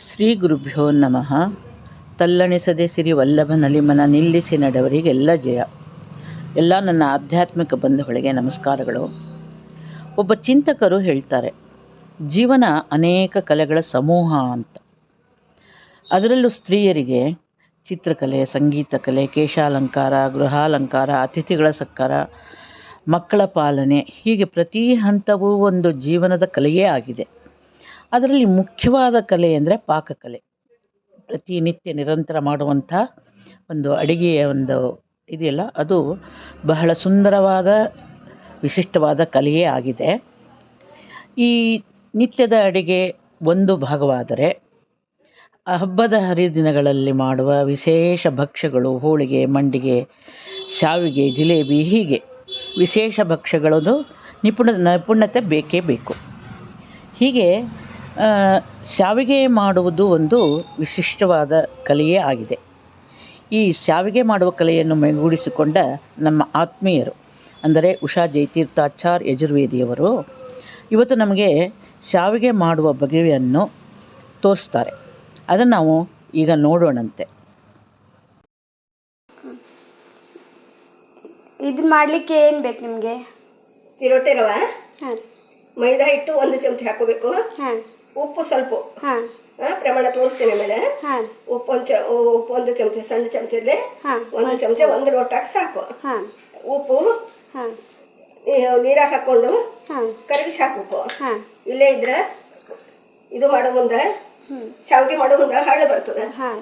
ಶ್ರೀ ಗುರುಭ್ಯೋ ನಮಃ. ತಲ್ಲಣಿಸದೆ ಸಿರಿ ವಲ್ಲಭನಲಿಮನ ನಿಲ್ಲಿಸಿ ನಡೆವರಿಗೆಲ್ಲ ಜಯ. ಎಲ್ಲ ನನ್ನ ಆಧ್ಯಾತ್ಮಿಕ ಬಂಧುಗಳಿಗೆ ನಮಸ್ಕಾರಗಳು. ಒಬ್ಬ ಚಿಂತಕರು ಹೇಳ್ತಾರೆ, ಜೀವನ ಅನೇಕ ಕಲೆಗಳ ಸಮೂಹ ಅಂತ. ಅದರಲ್ಲೂ ಸ್ತ್ರೀಯರಿಗೆ ಚಿತ್ರಕಲೆ, ಸಂಗೀತ ಕಲೆ, ಕೇಶಾಲಂಕಾರ, ಗೃಹಾಲಂಕಾರ, ಅತಿಥಿಗಳ ಸತ್ಕಾರ, ಮಕ್ಕಳ ಪಾಲನೆ, ಹೀಗೆ ಪ್ರತಿ ಹಂತವೂ ಒಂದು ಜೀವನದ ಕಲೆಯೇ ಆಗಿದೆ. ಅದರಲ್ಲಿ ಮುಖ್ಯವಾದ ಕಲೆ ಅಂದರೆ ಪಾಕಕಲೆ. ಪ್ರತಿನಿತ್ಯ ನಿರಂತರ ಮಾಡುವಂಥ ಒಂದು ಅಡುಗೆಯ ಒಂದು ಇದೆಯಲ್ಲ, ಅದು ಬಹಳ ಸುಂದರವಾದ, ವಿಶಿಷ್ಟವಾದ ಕಲೆಯೇ ಆಗಿದೆ. ಈ ನಿತ್ಯದ ಅಡುಗೆ ಒಂದು ಭಾಗವಾದರೆ ಹಬ್ಬದ ಹರಿದಿನಗಳಲ್ಲಿ ಮಾಡುವ ವಿಶೇಷ ಭಕ್ಷ್ಯಗಳು, ಹೋಳಿಗೆ, ಮಂಡಿಗೆ, ಶಾವಿಗೆ, ಜಿಲೇಬಿ, ಹೀಗೆ ವಿಶೇಷ ಭಕ್ಷ್ಯಗಳದು ನಿಪುಣ, ನೈಪುಣ್ಯತೆ ಬೇಕೇ ಬೇಕು. ಹೀಗೆ ಶಾವಿಗೆ ಮಾಡುವುದು ಒಂದು ವಿಶಿಷ್ಟವಾದ ಕಲೆಯೇ ಆಗಿದೆ. ಈ ಶಾವಿಗೆ ಮಾಡುವ ಕಲೆಯನ್ನು ಮೈಗೂಡಿಸಿಕೊಂಡ ನಮ್ಮ ಆತ್ಮೀಯರು ಅಂದರೆ ಉಷಾ ಜಯತೀರ್ಥಾಚಾರ್ ಯಜುರ್ವೇದಿಯವರು ಇವತ್ತು ನಮಗೆ ಶಾವಿಗೆ ಮಾಡುವ ಬಗೆಯನ್ನು ತೋರಿಸ್ತಾರೆ. ಅದನ್ನು ನಾವು ಈಗ ನೋಡೋಣಂತೆ. ಇದನ್ನ ಮಾಡಲಿಕ್ಕೆ ಏನು ಬೇಕು ನಿಮಗೆ? ಚಿರೋಟೆ ರವೆ? ಮೈದಾ ಹಿಟ್ಟು ಒಂದು ಚಮಚ ಹಾಕೋಬೇಕು ಹಾಂ. ಉಪ್ಪು ಸ್ವಲ್ಪ. ಪ್ರಮಾಣ ತೋರಿಸ್ತೀನಿ ಮೇಲೆ ಹಾಂ. ಉಪ್ಪು ಒಂದು ಚ ಉಪ್ಪು ಒಂದು ಚಮಚ ಸಣ್ಣ ಚಮಚದಲ್ಲಿ ಹಾಂ. ಒಂದು ಚಮಚ ಒಂದು ಲೋಟಕ್ಕೆ ಸಾಕು. ಹಾಂ. ಉಪ್ಪು ಹಾಂ. ನೀರಾಗ ಹಾಕ್ಕೊಂಡು ಹಾಂ. ಕರಗಿಸಿ ಹಾಕಬೇಕು. ಹಾಂ. ಇಲ್ಲೇ ಇದ್ರೆ ಇದು ಮಾಡೋ ಮುಂದೆ ಶಾವಿಗೆ ಮಾಡೋ ಮುಂದೆ ಹಳ್ಳು ಬರ್ತದೆ. ಹಾಂ.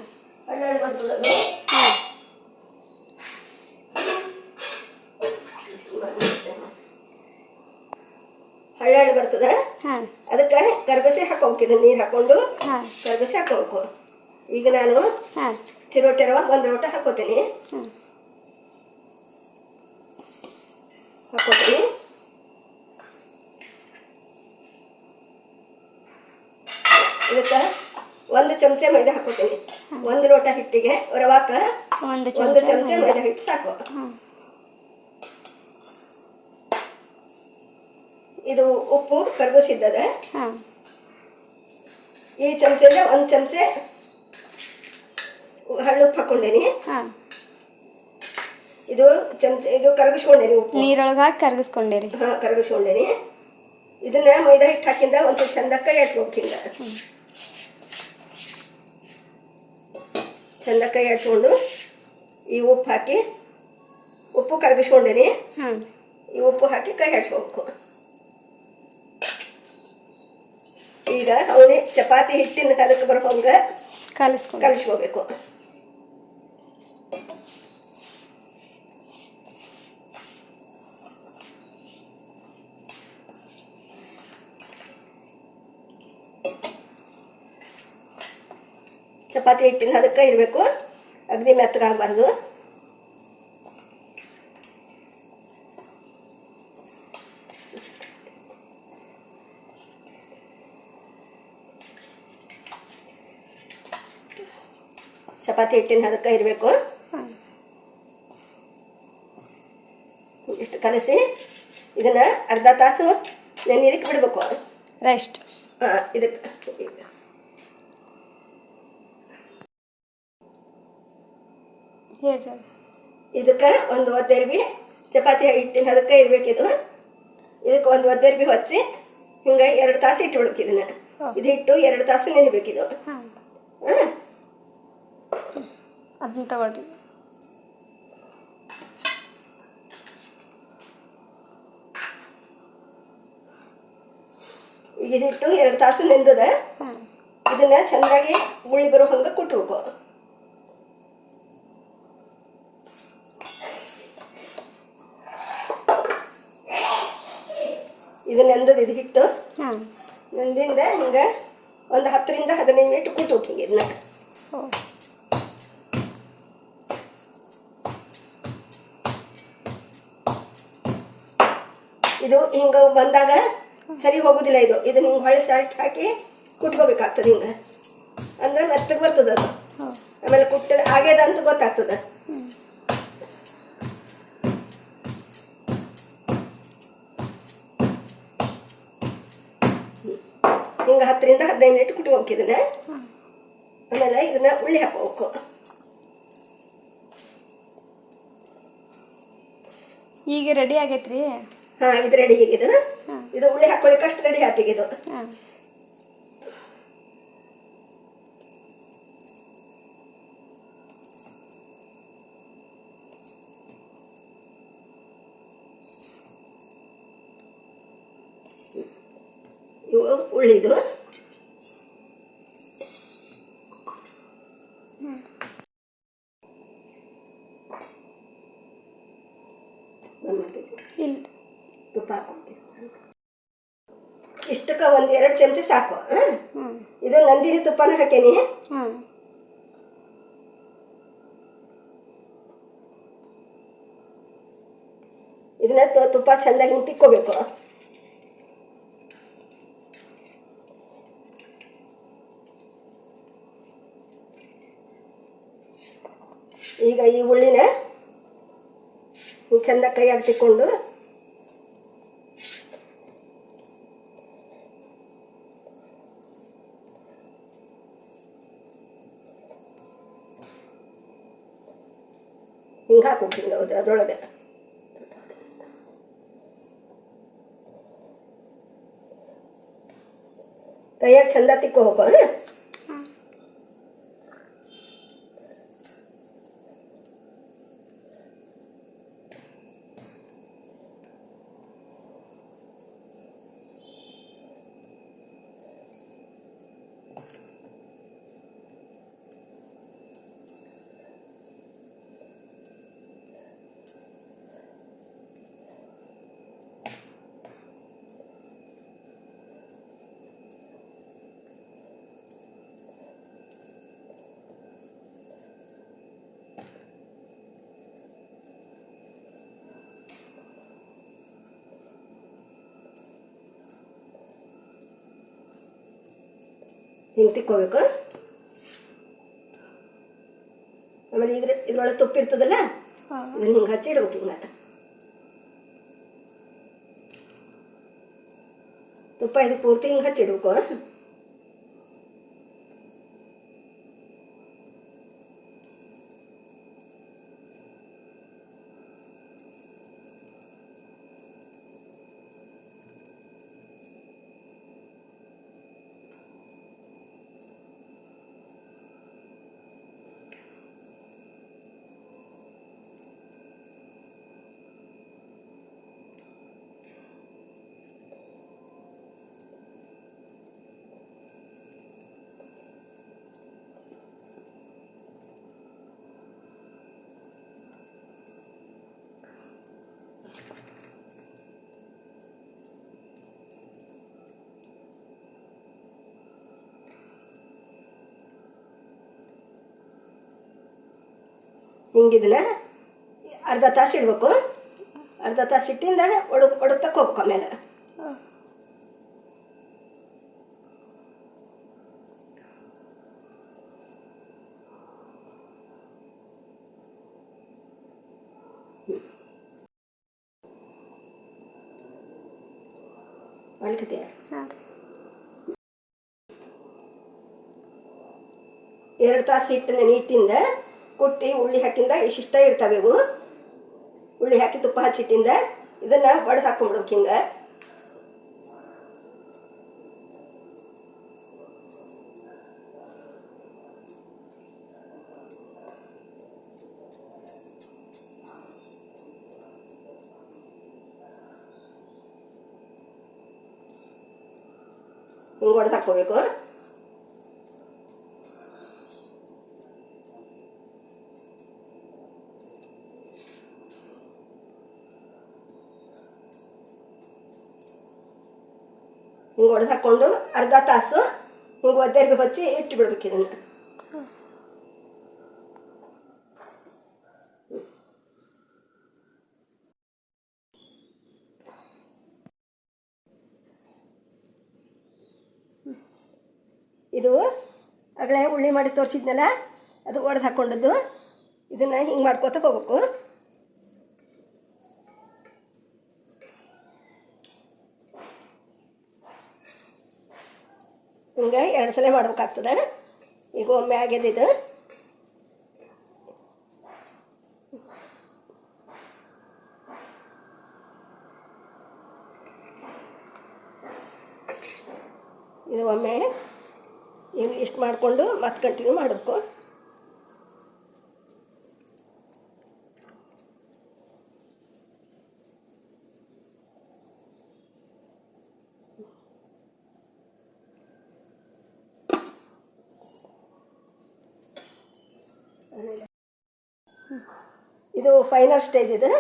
ಹಳ್ಳು ಹಳ್ಳು ಬರ್ತದೆ ಅದು ಬರ್ತದ. ಅದಕ್ಕ ಬರ್ತದೆ ಹಾಕೊಂಕಿದ ನೀರು ಹಾಕೊಂಡು ಕರ್ಬಸಿ ಹಾಕೊಂಕು ಹಾಕೋಬೇಕು ಈಗ ನಾನು ಚಿರೋಟಿ ಚಿರೋಟೆ ರವೆ ಒಂದು ಲೋಟ ಹಾಕೋತೀನಿ. ಹಾಕೋತೀನಿ. ಇದಕ್ಕೆ ಒಂದು ಚಮಚ ಮೈದಾ ಹಾಕೋತೀನಿ. ಒಂದು ಲೋಟ ಹಿಟ್ಟಿಗೆ ರವಾಕ ಒಂದು ಚಮಚ ಮೈದಾ. ಹಿಟ್ಟು ಸಾಕು. ಇದು ಉಪ್ಪು ಕರಗಿಸಿದ್ದದೆ. ಈ ಚಮಚದ ಒಂದು ಚಮಚ ಹಳ್ಳುಪ್ಪು ಹಾಕೊಂಡೇನಿ ಹಾಂ. ಇದು ಚಮಚ ಇದು ಕರಗಿಸ್ಕೊಂಡೇನಿ ಉಪ್ಪು. ನೀರೊಳಗೆ ಹಾಕಿ ಕರಗಿಸ್ಕೊಂಡಿರಿ. ಹಾಂ ಕರಗಿಸ್ಕೊಂಡೇನಿ. ಇದನ್ನ ಮೈದಾ ಹಿಟ್ಟು ಹಾಕಿಂದ ಒಂದು ಚಂದಕ್ಕ ಎಡ್ಸ್ಬೇಕಿಂದ ಚಂದಕ್ಕ ಎಡ್ಸ್ಕೊಂಡು ಈ ಉಪ್ಪು ಹಾಕಿ ಉಪ್ಪು ಕರಗಿಸ್ಕೊಂಡೇನಿ. ಈ ಉಪ್ಪು ಹಾಕಿ ಕೈ ಎಡ್ಸ್ಬೇಕು ಈಗ ಅವನೇ ಚಪಾತಿ ಹಿಟ್ಟಿನ ಅದಕ್ಕೆ ಬರ್ಕೊಂಗ ಹಂಗೆ ಕಲಿಸ್ಕೊಂಡು ಕಲಿಸ್ಕೋಬೇಕು. ಚಪಾತಿ ಹಿಟ್ಟಿನ ಅದಕ್ಕೆ ಇರಬೇಕು. ಅಗ್ದಿ ಮೆತ್ತಗಾಗಬಾರ್ದು. ಚಪಾತಿ ಹಿಟ್ಟಿನ ಅದಕ್ಕೆ ಇರಬೇಕು. ಇಷ್ಟು ಕಲಸಿ ಇದನ್ನ ಅರ್ಧ ತಾಸು ನೆನೀರಿಗೆ ಬಿಡಬೇಕು. ರೆಸ್ಟ್ ಹಾಂ ಇದಕ್ಕೆ ಇದಕ್ಕೆ ಒಂದು ಒದ್ದೆರ್ಬಿ ಚಪಾತಿ ಹಿಟ್ಟಿನ ಅದಕ್ಕೆ ಇದು. ಇದಕ್ಕೆ ಒಂದು ಒದ್ದೆರ್ಬಿ ಹಚ್ಚಿ ಹಿಂಗೆ ಎರಡು ತಾಸು ಇಟ್ಟು ಇದನ್ನ. ಇದು ಹಿಟ್ಟು ಎರಡು ತಾಸು ನೆನಿಬೇಕಿದು ಇದು. ಹಾಂ ಅದನ್ನ ತಗೊಳ್ರಿ ಇದಿಟ್ಟು ಎರಡು ತಾಸು ನೆಂದದ ಇದನ್ನ ಚೆನ್ನಾಗಿ ಉಳ್ಳಿ ಬರೋ ಹಂಗೆ ಕುಟ್ಬೇಕು. ಇದು ನೆಂದದ ಇದು ಹಿಟ್ಟು ನೆಂದಿಂದ ಹಿಂಗೆ ಒಂದು ಹತ್ತರಿಂದ ಹದಿನೈದು ಮಿನಿಟ್ ಕುಟ್ಬೇಕು ಹಿಂಗೆ ಇದನ್ನ. ಇದು ಹಿಂಗೆ ಬಂದಾಗ ಸರಿ ಹೋಗೋದಿಲ್ಲ ಇದು. ಇದನ್ನ ಹಿಂಗೆ ಹೊಳೆ ಸಾಲ್ಟ್ ಹಾಕಿ ಕುಟ್ಕೋಬೇಕಾಗ್ತದೆ ಹಿಂಗೆ. ಅಂದ್ರೆ ಮೆತ್ತಗೆ ಬರ್ತದ ಅದು. ಆಮೇಲೆ ಕುಟ್ಟದ ಆಗ್ಯದ ಅಂತ ಗೊತ್ತಾಗ್ತದೆ. ಹಿಂಗೆ ಹತ್ತರಿಂದ ಹದಿನೈದು ಮಿನಿಟ್ ಕುಟ್ಕೋಕಿದನೆ. ಆಮೇಲೆ ಇದನ್ನ ಉಳ್ಳಿ ಹಾಕೋಬೇಕು. ಈಗ ರೆಡಿ ಆಗೈತ್ರಿ? ಹಾಂ ಇದು ರೆಡಿ ಇದು ಇದು ಉಳ್ಳಿ ಹಾಕೊಳ್ಳಿಕ್ಕೆ ಅಷ್ಟು ರೆಡಿ ಆತಿಗೆ ಇದು ಹಾಂ. ಇವು ಉಳ್ಳಿದು. ಇಲ್ಲ. ತುಪ್ಪ ಹಾಕ್ಕೊಡ್ತೀನಿ. ಇಷ್ಟಕ್ಕೆ ಒಂದು ಎರಡು ಚಮಚ ಸಾಕು ಹಾಂ? ಇದು ನಂದಿನಿ ತುಪ್ಪನ ಹಾಕೇನಿ. ಹಾಂ ಇದನ್ನ ತುಪ್ಪ ಚೆಂದಾಗಿ ಹಿಂಗೆ ತಿಕ್ಕೋಬೇಕು ಈಗ ಈ ಹುಳ್ಳಿನ ಚಂದ ಚೆಂದ ಕೈಯಾಗಿ ತಿಕ್ಕೊಂಡು ಹಿಂಗೆ ಹಾಕ್ಬೇಕು ಹೌದು ಅದರೊಳಗೆ. ಕೈಯಾಗ ಚಂದ ತಿಕ್ಕೋಬೇಕು ಹಿಂಗೆ ತಿಕ್ಕೋಬೇಕು. ಆಮೇಲೆ ಇದ್ರ ಇದ್ರೊಳಗೆ ತುಪ್ಪ ಇರ್ತದಲ್ಲ ಹಾಂ. ಇದನ್ನ ಹಿಂಗೆ ಹಚ್ಚಿಡ್ಬೇಕು ಹಿಂಗೆ ತುಪ್ಪ ಇದು ಪೂರ್ತಿ ಹಿಂಗೆ ಹಚ್ಚಿಡ್ಬೇಕು ಹಿಂಗಿದನ್ನ ಅರ್ಧ ತಾಸು ಇಡ್ಬೇಕು ಅರ್ಧ ತಾಸು ಇಟ್ಟಿಂದ ಒಡಗ್ ಒಡಗ್ತಕ್ಕೆ ಹೋಗ್ಬೇಕು ಆಮೇಲೆ ಮಾಡ್ಕತೀಯ ಹಾಂ ರೀ ಎರಡು ತಾಸು ಇಟ್ಟು ನೆನಿಟ್ಟಿಂದ ಕುಟ್ಟಿ ಉಳ್ಳಿ ಹಾಕಿಂದ ಇಷ್ಟಿಷ್ಟ ಇರ್ತಾವೆ ಇವು ಉಳ್ಳಿ ಹಾಕಿ ತುಪ್ಪ ಹಚ್ಚಿಟ್ಟಿಂದ ಇದನ್ನು ಒಡೆದು ಹಾಕೊಂಡ್ಬಿಡ್ಬೇಕು ಹಿಂಗೆ ಹಿಂಗೆ ಒಡೆದು ಹಾಕ್ಕೋಬೇಕು ಒಡೆದು ಹಾಕ್ಕೊಂಡು ಅರ್ಧ ತಾಸು ಹಿಂಗೆ ಒದ್ದೆರ್ಗೆ ಹಚ್ಚಿ ಇಟ್ಟು ಬಿಡ್ಬೇಕು ಇದನ್ನು. ಇದು ಆಗಲೇ ಉಳ್ಳಿ ಮಾಡಿ ತೋರಿಸಿದ್ನಲ್ಲ, ಅದು ಒಡೆದು ಹಾಕ್ಕೊಂಡದ್ದು ಇದನ್ನು ಹಿಂಗೆ ಮಾಡ್ಕೋತ ಹೋಗ್ಬೇಕು. ಹಿಂಗೆ ಎರಡು ಸಲ ಮಾಡ್ಬೇಕಾಗ್ತದೆ. ಈಗ ಒಮ್ಮೆ ಆಗ್ಯದ ಇದು. ಒಮ್ಮೆ ಈಗ ಇಷ್ಟು ಮಾಡಿಕೊಂಡು ಮತ್ತೆ ಕಂಟಿನ್ಯೂ ಮಾಡಬೇಕು ಇದು ಫೈನಲ್ ಸ್ಟೇಜ್ ಇದು?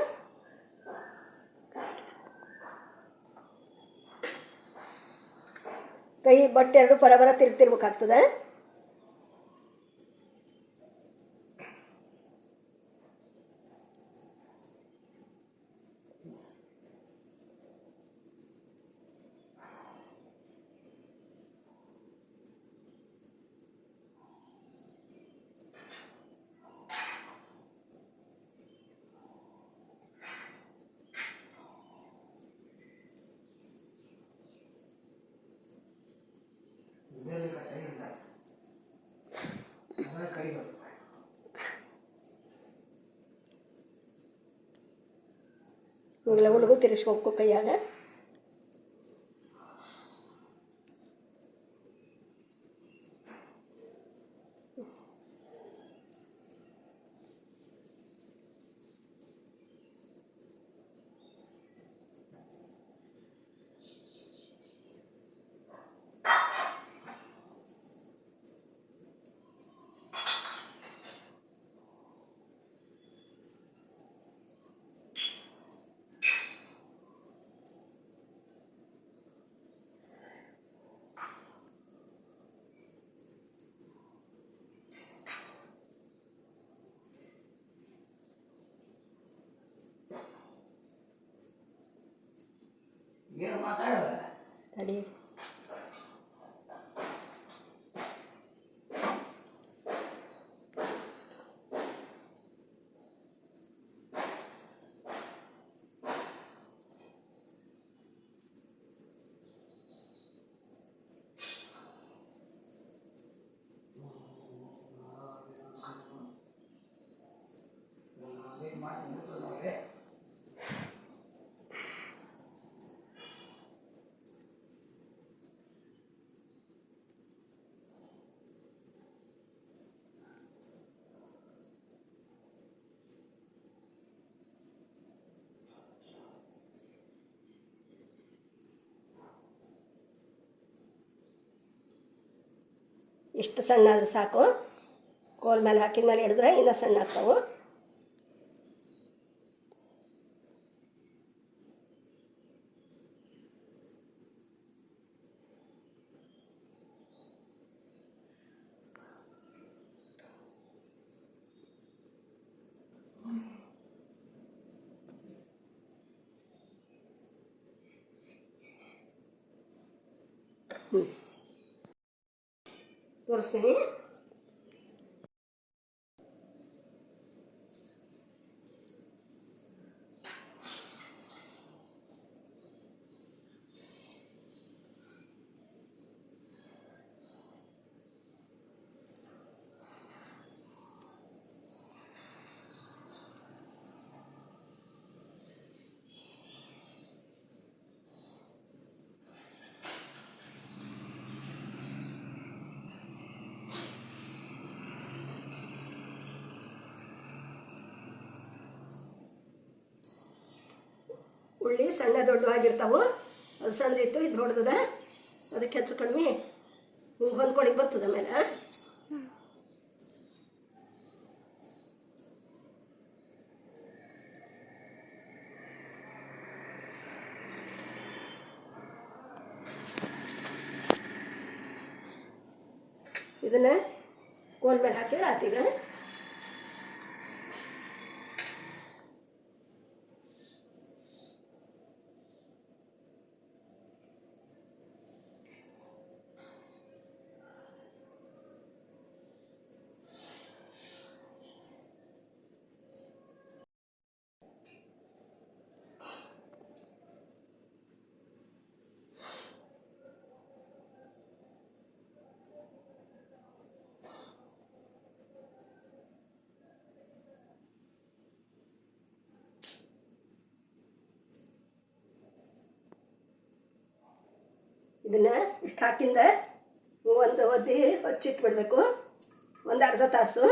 ಕೈ ಬಟ್ಟೆ ಎರಡು ಬರಬರ ತಿರ್ಗ್ತಿರ್ಬೇಕಾಗ್ತದೆ. உங்களை உணவு திரு சோக்கு கையால் Emang. ಇಷ್ಟು ಸಣ್ಣ ಆದರೂ ಸಾಕು. ಕೋಲ್ ಮೇಲೆ ಹಾಕಿದ ಮೇಲೆ ಹಿಡಿದ್ರೆ ಇನ್ನೂ ಸಣ್ಣ ಆಗ್ತಾವೆ ತೋರಿಸ್ತೀನಿ ಉಳ್ಳಿ ಸಣ್ಣ ದೊಡ್ಡವಾಗಿರ್ತಾವೆ ಅದು ಸಣ್ಣದಿತ್ತು, ಇದು ದೊಡ್ಡದ ಅದಕ್ಕೆ ಹೆಚ್ಚು ಕಡಿಮೆ ಹಿಂಗೆ ಹೊಂದ್ಕೊಳಿಗೆ ಬರ್ತದೆ ಆಮೇಲೆ ಇದನ್ನ ಕೋಲ್ ಮೇಲೆ ಹಾಕಿದ್ರೆ ಆತೀಗ ಇದನ್ನು ಇಷ್ಟು ಹಾಕಿಂದ ಒಂದು ಒದ್ದಿ ಹಚ್ಚಿಟ್ಬಿಡ್ಬೇಕು. ಒಂದು ಅರ್ಧ ತಾಸು.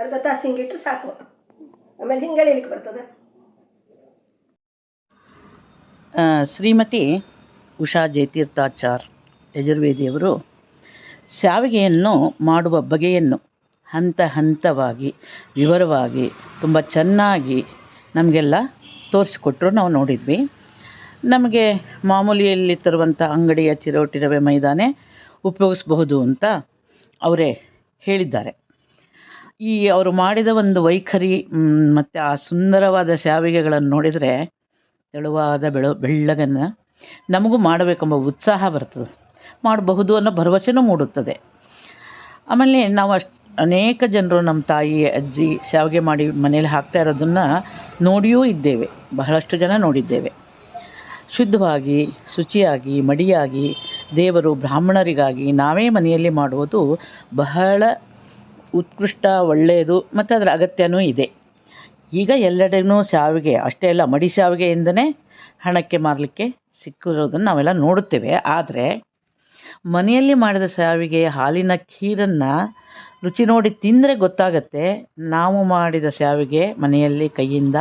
ಅರ್ಧ ತಾಸು ಹಿಂಗಿಟ್ರೆ ಸಾಕು. ಆಮೇಲೆ ಹಿಂಗಳಿಲಿಕ್ಕೆ ಬರ್ತದೆ. ಶ್ರೀಮತಿ ಉಷಾ ಜಯತೀರ್ಥಾಚಾರ್ ಯಜುರ್ವೇದಿಯವರು ಶಾವಿಗೆಯನ್ನು ಮಾಡುವ ಬಗೆಯನ್ನು ಹಂತ ಹಂತವಾಗಿ, ವಿವರವಾಗಿ, ತುಂಬ ಚೆನ್ನಾಗಿ ನಮಗೆಲ್ಲ ತೋರಿಸ್ಕೊಟ್ರು ನಾವು ನೋಡಿದ್ವಿ. ನಮಗೆ ಮಾಮೂಲಿಯಲ್ಲಿ ತರುವಂಥ ಅಂಗಡಿಯ ಚಿರೋಟಿ ರವೆ ಮೈದಾನೆ ಉಪಯೋಗಿಸಬಹುದು ಅಂತ ಅವರೇ ಹೇಳಿದ್ದಾರೆ. ಈ ಅವರು ಮಾಡಿದ ಒಂದು ವೈಖರಿ ಮತ್ತು ಆ ಸುಂದರವಾದ ಶಾವಿಗೆಗಳನ್ನು ನೋಡಿದರೆ ತೆಳುವಾದ ಬೆಳು, ಬೆಳ್ಳಗನ್ನು ನಮಗೂ ಮಾಡಬೇಕೆಂಬ ಉತ್ಸಾಹ ಬರ್ತದೆ. ಮಾಡಬಹುದು ಅನ್ನೋ ಭರವಸೆನೂ ಮೂಡುತ್ತದೆ. ಆಮೇಲೆ ನಾವು ಅಷ್ಟು ಅನೇಕ ಜನರು ನಮ್ಮ ತಾಯಿ ಅಜ್ಜಿ ಶಾವಿಗೆ ಮಾಡಿ ಮನೇಲಿ ಹಾಕ್ತಾ ಇರೋದನ್ನು ನೋಡಿಯೂ ಇದ್ದೇವೆ. ಬಹಳಷ್ಟು ಜನ ನೋಡಿದ್ದೇವೆ. ಶುದ್ಧವಾಗಿ, ಶುಚಿಯಾಗಿ, ಮಡಿಯಾಗಿ ದೇವರು ಬ್ರಾಹ್ಮಣರಿಗಾಗಿ ನಾವೇ ಮನೆಯಲ್ಲಿ ಮಾಡುವುದು ಬಹಳ ಉತ್ಕೃಷ್ಟ, ಒಳ್ಳೆಯದು ಮತ್ತು ಅದರ ಅಗತ್ಯನೂ ಇದೆ. ಈಗ ಎಲ್ಲೆಡೆನೂ ಶಾವಿಗೆ, ಅಷ್ಟೇ ಅಲ್ಲ, ಮಡಿ ಶಾವಿಗೆಯಿಂದನೇ ಹಣಕ್ಕೆ ಮಾರಲಿಕ್ಕೆ ಸಿಕ್ಕಿರೋದನ್ನು ನಾವೆಲ್ಲ ನೋಡುತ್ತೇವೆ. ಆದರೆ ಮನೆಯಲ್ಲಿ ಮಾಡಿದ ಶಾವಿಗೆ ಹಾಲಿನ ಖೀರನ್ನು ರುಚಿ ನೋಡಿ ತಿಂದರೆ ಗೊತ್ತಾಗತ್ತೆ. ನಾವು ಮಾಡಿದ ಶಾವಿಗೆ ಮನೆಯಲ್ಲಿ ಕೈಯಿಂದ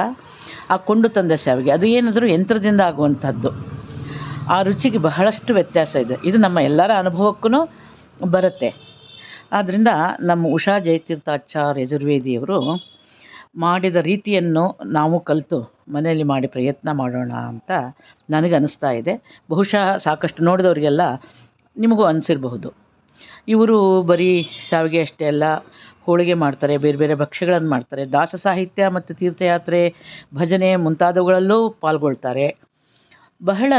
ಆ ಕೊಂಡು ತಂದ ಶಾವಿಗೆ. ಅದು ಏನಾದರೂ ಯಂತ್ರದಿಂದ ಆಗುವಂಥದ್ದು. ಆ ರುಚಿಗೆ ಬಹಳಷ್ಟು ವ್ಯತ್ಯಾಸ ಇದೆ. ಇದು ನಮ್ಮ ಎಲ್ಲರ ಅನುಭವಕ್ಕೂ ಬರುತ್ತೆ. ಆದ್ದರಿಂದ ನಮ್ಮ ಉಷಾ ಜಯತೀರ್ಥಾಚಾರ್ಯ ಯಜುರ್ವೇದಿಯವರು ಮಾಡಿದ ರೀತಿಯನ್ನು ನಾವು ಕಲಿತು ಮನೆಯಲ್ಲಿ ಮಾಡಿ ಪ್ರಯತ್ನ ಮಾಡೋಣ ಅಂತ ನನಗೆ ಅನಿಸ್ತಾ ಇದೆ. ಬಹುಶಃ ಸಾಕಷ್ಟು ನೋಡಿದವರಿಗೆಲ್ಲ ನಿಮಗೂ ಅನಿಸಿರಬಹುದು. ಇವರು ಬರೀ ಶಾವಿಗೆ ಅಷ್ಟೇ ಅಲ್ಲ, ಹೋಳಿಗೆ ಮಾಡ್ತಾರೆ, ಬೇರೆ ಬೇರೆ ಭಕ್ಷ್ಯಗಳನ್ನು ಮಾಡ್ತಾರೆ. ದಾಸ ಸಾಹಿತ್ಯ ಮತ್ತು ತೀರ್ಥಯಾತ್ರೆ, ಭಜನೆ ಮುಂತಾದವುಗಳಲ್ಲೂ ಪಾಲ್ಗೊಳ್ತಾರೆ. ಬಹಳ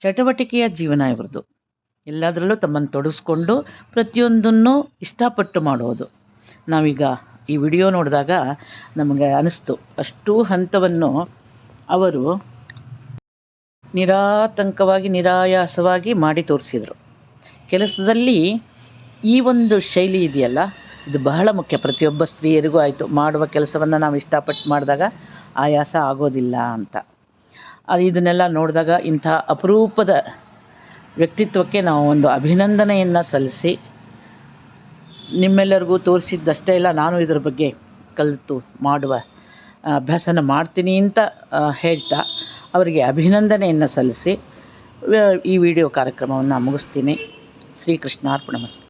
ಚಟುವಟಿಕೆಯ ಜೀವನ ಇವ್ರದ್ದು. ಎಲ್ಲದರಲ್ಲೂ ತಮ್ಮನ್ನು ತೊಡಸ್ಕೊಂಡು ಪ್ರತಿಯೊಂದನ್ನು ಇಷ್ಟಪಟ್ಟು ಮಾಡೋದು. ನಾವೀಗ ಈ ವಿಡಿಯೋ ನೋಡಿದಾಗ ನಮಗೆ ಅನಿಸ್ತು ಅಷ್ಟೂ ಹಂತವನ್ನು ಅವರು ನಿರಾತಂಕವಾಗಿ, ನಿರಾಯಾಸವಾಗಿ ಮಾಡಿ ತೋರಿಸಿದರು. ಕೆಲಸದಲ್ಲಿ ಈ ಒಂದು ಶೈಲಿ ಇದೆಯಲ್ಲ, ಇದು ಬಹಳ ಮುಖ್ಯ. ಪ್ರತಿಯೊಬ್ಬ ಸ್ತ್ರೀಯರಿಗೂ ಆಯಿತು. ಮಾಡುವ ಕೆಲಸವನ್ನು ನಾವು ಇಷ್ಟಪಟ್ಟು ಮಾಡಿದಾಗ ಆಯಾಸ ಆಗೋದಿಲ್ಲ ಅಂತ. ಅದು ಇದನ್ನೆಲ್ಲ ನೋಡಿದಾಗ ಇಂಥ ಅಪರೂಪದ ವ್ಯಕ್ತಿತ್ವಕ್ಕೆ ನಾವು ಒಂದು ಅಭಿನಂದನೆಯನ್ನು ಸಲ್ಲಿಸಿ, ನಿಮ್ಮೆಲ್ಲರಿಗೂ ತೋರಿಸಿದ್ದಷ್ಟೇ ಇಲ್ಲ, ನಾನು ಇದರ ಬಗ್ಗೆ ಕಲಿತು, ಮಾಡುವ ಅಭ್ಯಾಸನ ಮಾಡ್ತೀನಿ ಅಂತ ಹೇಳ್ತಾ ಅವರಿಗೆ ಅಭಿನಂದನೆಯನ್ನು ಸಲ್ಲಿಸಿ ಈ ವಿಡಿಯೋ ಕಾರ್ಯಕ್ರಮವನ್ನು ಮುಗಿಸ್ತೀನಿ. ಶ್ರೀಕೃಷ್ಣಾರ್ಪಣಮಸ್ತು